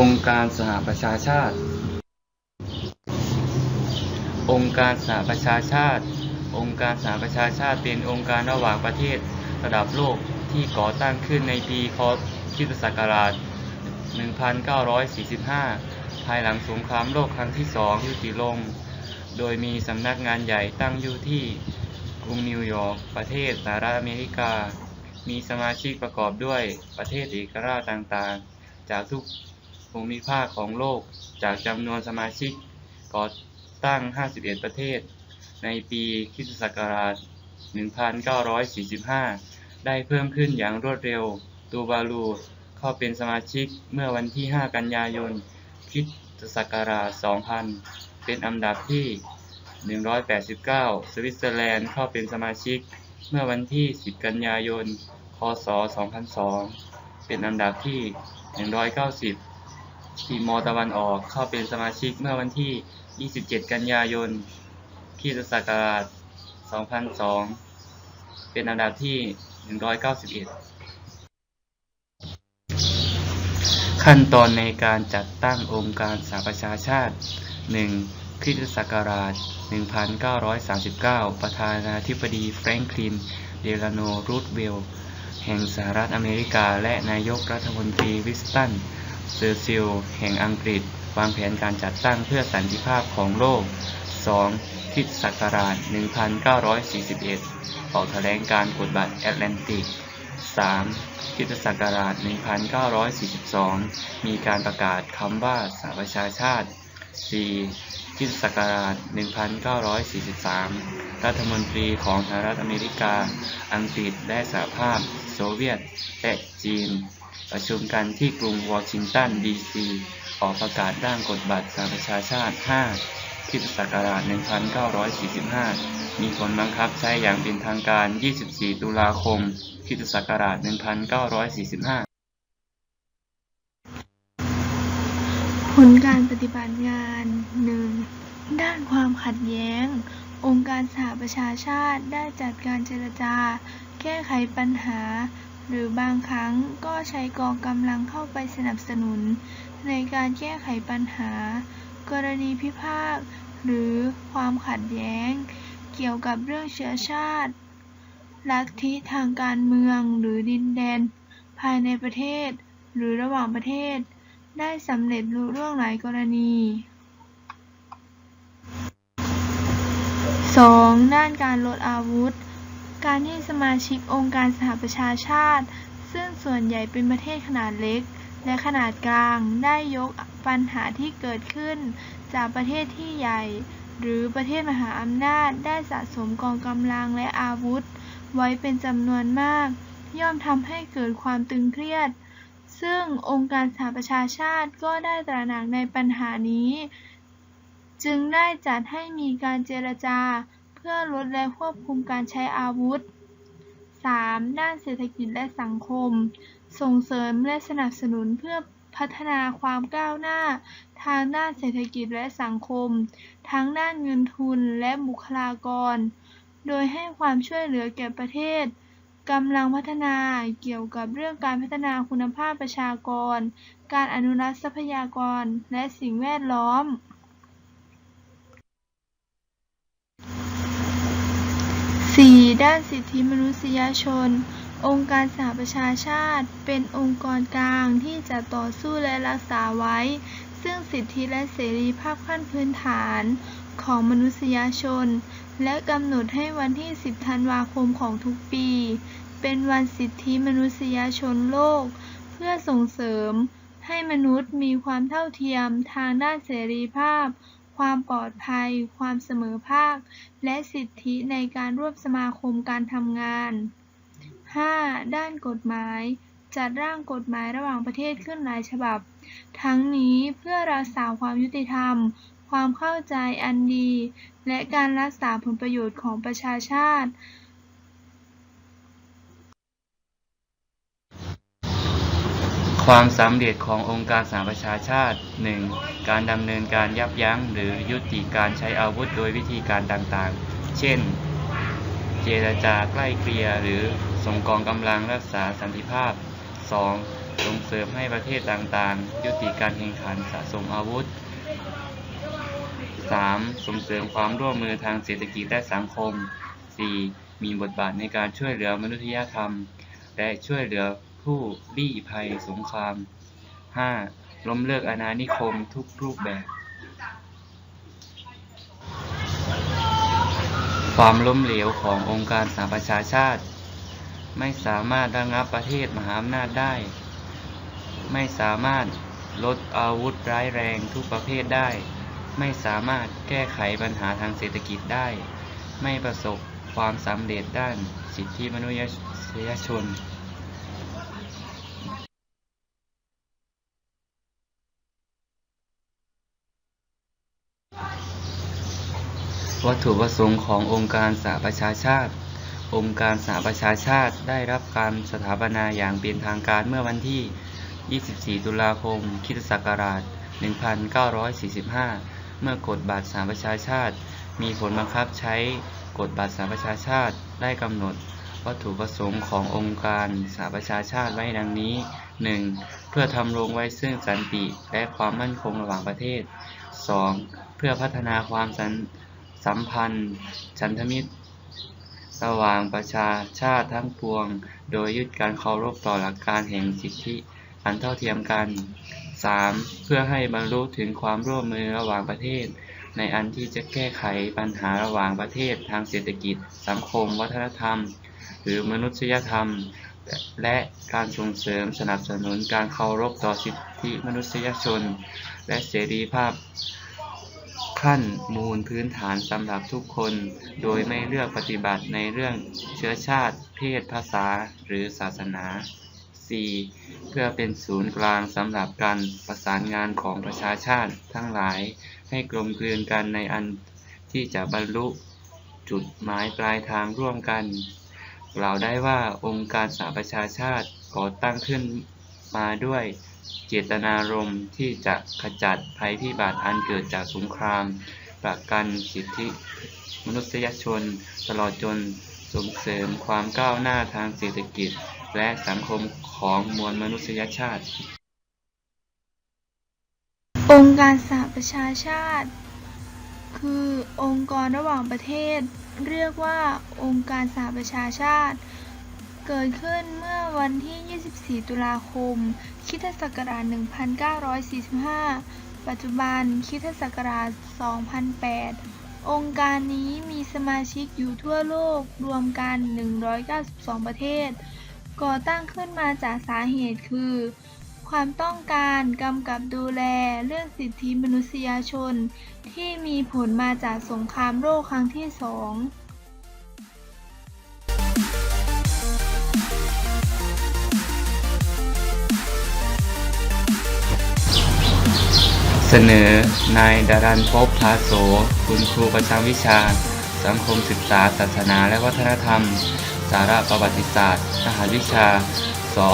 องค์การสหประชาชาติ องค์การสหประชาชาติ องค์การสหประชาชาติเป็นองค์การระหว่างประเทศระดับโลกที่ก่อตั้งขึ้นในปีคริสตศักราช 1945 ภายหลังสงครามโลกครั้งที่สองยุติลง โดยมีสำนักงานใหญ่ตั้งอยู่ที่กรุงนิวยอร์กประเทศสหรัฐอเมริกา มีสมาชิกประกอบด้วยประเทศเอกราชต่างๆ จากทุก ภูมิภาคของโลกจากจำนวนสมาชิกก่อตั้ง 51 ประเทศ ในปีคริสตศักราช 1945 ได้เพิ่มขึ้นอย่างรวดเร็ว ตูวาลูเข้าเป็นสมาชิกเมื่อวันที่ 5 กันยายนคริสตศักราช 2000 เป็นอันดับที่ 189 สวิตเซอร์แลนด์เข้าเป็นสมาชิกเมื่อวันที่ 10 กันยายน คศ 2002 เป็นอันดับที่ 190 ทีมอตะวันออกเข้าเป็นสมาชิกเมื่อวันที่ 27 กันยายนคริสตศักราช 2002 เป็นอันดับที่ 191 ขั้นตอนในการจัดตั้งองค์การสหประชาชาติ 1. คริสตศักราช 1939 ประธานาธิบดีแฟรงคลิน เดลาโน รูสเวล แห่งสหรัฐอเมริกา และนายกรัฐมนตรีวิสตัน เซอร์ซิลแห่งอังกฤษ วางแผนการจัดตั้งเพื่อสันติภาพของโลก 2. คริสตศักราช 1941 ออกแถลงการกฎบัตรแอตแลนติก 3. คริสตศักราช 1942 มีการประกาศคำว่าสหประชาชาติ 4. คริสตศักราช 1943 รัฐมนตรีของสหรัฐอเมริกา อังกฤษและสหภาพ โซเวียต และจีน ประชุมกันที่กรุงวอชิงตันดีซีออกประกาศร่างกฎบัตรสหประชาชาติ 5. คริศักราช 1945 มีผลบังคับใช้อย่างเป็นทางการ 24 ตุลาคมคริศักราช 1945ผลการปฏิบัติงาน 1. ด้านความขัดแย้ง องค์การสหประชาชาติได้จัดการเจรจา แก้ไขปัญหา หรือบางครั้งก็ใช้กองกำลังเข้าไปสนับสนุน ในการแก้ไขปัญหา กรณีพิพาทหรือความขัดแย้ง เกี่ยวกับเรื่องเชื้อชาติ ลัทธิทางการเมืองหรือดินแดน ภายในประเทศ หรือระหว่างประเทศ ได้สำเร็จลุล่วงหลายกรณี 2. ด้านการลดอาวุธ การที่สมาชิกองค์การสหประชาชาติ ซึ่งส่วนใหญ่เป็นประเทศขนาดเล็ก และขนาดกลางได้ยกปัญหาที่เกิดขึ้น จากประเทศที่ใหญ่ หรือประเทศมหาอำนาจได้สะสมกองกำลังและอาวุธ ไว้เป็นจำนวนมาก ย่อมทำให้เกิดความตึงเครียด ซึ่งองค์การสหประชาชาติก็ได้ตระหนักในปัญหานี้ จึงได้จัดให้มีการเจรจา พื่อลดและควบคุมการใช้อาวุธ 3. ด้านเศรษฐกิจและสังคม ส่งเสริมและสนับสนุนเพื่อพัฒนาความก้าวหน้า ทางด้านเศรษฐกิจและสังคม ทั้งด้านเงินทุนและบุคลากร โดยให้ความช่วยเหลือแก่ประเทศกำลังพัฒนาเกี่ยวกับเรื่องการพัฒนาคุณภาพประชากร การอนุรักษ์ทรัพยากร และสิ่งแวดล้อม 4. ด้านสิทธิมนุษยชน องค์การสหประชาชาติ เป็นองค์กรกลางที่จะต่อสู้และรักษาไว้ ซึ่งสิทธิและเสรีภาพขั้นพื้นฐานของมนุษยชน และกำหนดให้วันที่ 10 ธันวาคมของทุกปี เป็นวันสิทธิมนุษยชนโลก เพื่อส่งเสริมให้มนุษย์มีความเท่าเทียมทางด้านเสรีภาพ ความปลอดภัย ความเสมอภาค และสิทธิในการร่วมสมาคมการทำงาน 5. ด้านกฎหมาย จัดร่างกฎหมายระหว่างประเทศขึ้นหลายฉบับ ทั้งนี้เพื่อรักษาความยุติธรรม ความเข้าใจอันดี และการรักษาผลประโยชน์ของประชาชาติ ความสำเร็จขององค์การสหประชาชาติ 1. การดำเนินการยับยั้ง หรือยุติการใช้อาวุธโดยวิธีการต่างๆ เช่น เจรจาใกล้เกลี่ยหรือส่งกองกำลังรักษาสันติภาพ 2. ส่งเสริมให้ประเทศต่างๆ ยุติการแข่งขันสะสมอาวุธ 3. ส่งเสริมความร่วมมือทางเศรษฐกิจและสังคม 4. มีบทบาทในการช่วยเหลือมนุษยธรรม และช่วยเหลือ ผู้ลี้ภัยสงคราม 5. ล้มเลิกอาณานิคมทุกรูปแบบ ความล้มเหลวขององค์การสหประชาชาติ ไม่สามารถระงับประเทศมหาอำนาจได้ ไม่สามารถลดอาวุธร้ายแรงทุกประเภทได้ ไม่สามารถแก้ไขปัญหาทางเศรษฐกิจได้ ไม่ประสบความสำเร็จด้านสิทธิมนุษยชน วัตถุประสงค์ขององค์การสหประชาชาติ องค์การสหประชาชาติได้รับการสถาปนาอย่างเป็นทางการเมื่อวันที่ 24 ตุลาคมคริสตศักราช1945 เมื่อกฎบัตรสหประชาชาติ มีผลบังคับใช้กฎบัตรสหประชาชาติได้กำหนดวัตถุประสงค์ขององค์การสหประชาชาติไว้ดังนี้ 1. เพื่อทำรงไว้ซึ่งสันติและความมั่นคงระหว่างประเทศ 2. เพื่อพัฒนาความสัน สัมพันธ์ฉันทมิตร ระหว่างประชาชาติทั้งปวง โดยยึดการเคารพต่อหลักการแห่งสิทธิอันเท่าเทียมกัน 3. เพื่อให้บรรลุถึงความร่วมมือระหว่างประเทศ ในอันที่จะแก้ไขปัญหาระหว่างประเทศทางเศรษฐกิจ สังคม วัฒนธรรม หรือมนุษยธรรม และการส่งเสริมสนับสนุนการเคารพต่อสิทธิมนุษยชน และเสรีภาพ ขั้นมูลพื้นฐานสำหรับทุกคน โดยไม่เลือกปฏิบัติในเรื่องเชื้อชาติ เพศภาษา หรือศาสนา 4. เพื่อเป็นศูนย์กลางสำหรับการประสานงานของประชาชาติทั้งหลาย ให้กลมกลืนกันในอันที่จะบรรลุจุดหมายปลายทางร่วมกัน กล่าวได้ว่าองค์การสหประชาชาติก่อตั้งขึ้นมาด้วย เจตนารมณ์ที่จะขจัดภัยพิบัติอันเกิดจากสงคราม ประกันสิทธิมนุษยชน ตลอดจนส่งเสริมความก้าวหน้าทางเศรษฐกิจ และสังคมของมวลมนุษยชาติ องค์การสหประชาชาติ คือองค์กรระหว่างประเทศ เรียกว่าองค์การสหประชาชาติ เกิดขึ้นเมื่อวันที่ 24 ตุลาคมคริสตศักราช 1945 ปัจจุบันคริสตศักราช 2008 องค์การนี้มีสมาชิกอยู่ทั่วโลกรวมกัน 192 ประเทศ ก่อตั้งขึ้นมาจากสาเหตุคือ ความต้องการกำกับดูแลเรื่องสิทธิมนุษยชน ที่มีผลมาจากสงครามโลกครั้งที่สอง สนอนายดารันภพพาโส คุณครูประจำวิชา สังคมศึกษา ศาสนาและวัฒนธรรม สาระประวัติศาสตร์รหัสวิชาส32104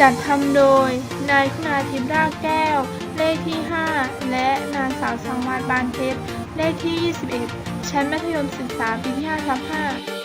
จัดทำโดย นายคุณาทิพย์รากแก้ว เลขที่ 5 และนางสาวสังวาลบานเพชรเลขที่ 21 ชั้นมัธยมศึกษาปีที่5ทับ5